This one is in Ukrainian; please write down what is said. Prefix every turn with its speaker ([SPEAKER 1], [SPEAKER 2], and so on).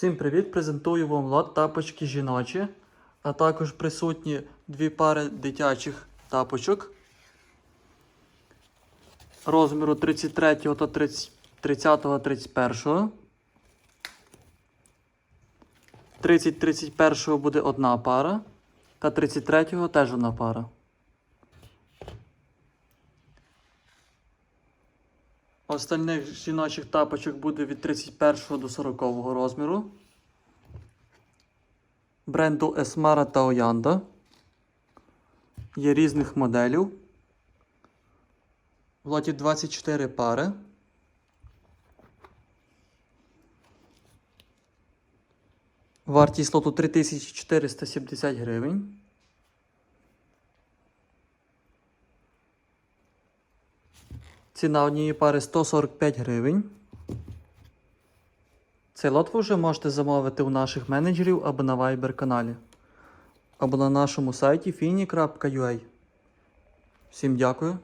[SPEAKER 1] Всім привіт! Презентую вам лот тапочки жіночі, а також присутні дві пари дитячих тапочок розміру 33 та 30, 30 31. 30-31 буде одна пара, та 33 теж одна пара. Остальних жіночих тапочок буде від 31 до 40 розміру. Бренду Esmara та Oyanda. Є різних моделів. В лоті 24 пари. Вартість лоту 3470 гривень. Ціна однієї пари 145 гривень. Цей лот ви вже можете замовити у наших менеджерів або на Viber каналі, або на нашому сайті fini.ua. Всім дякую.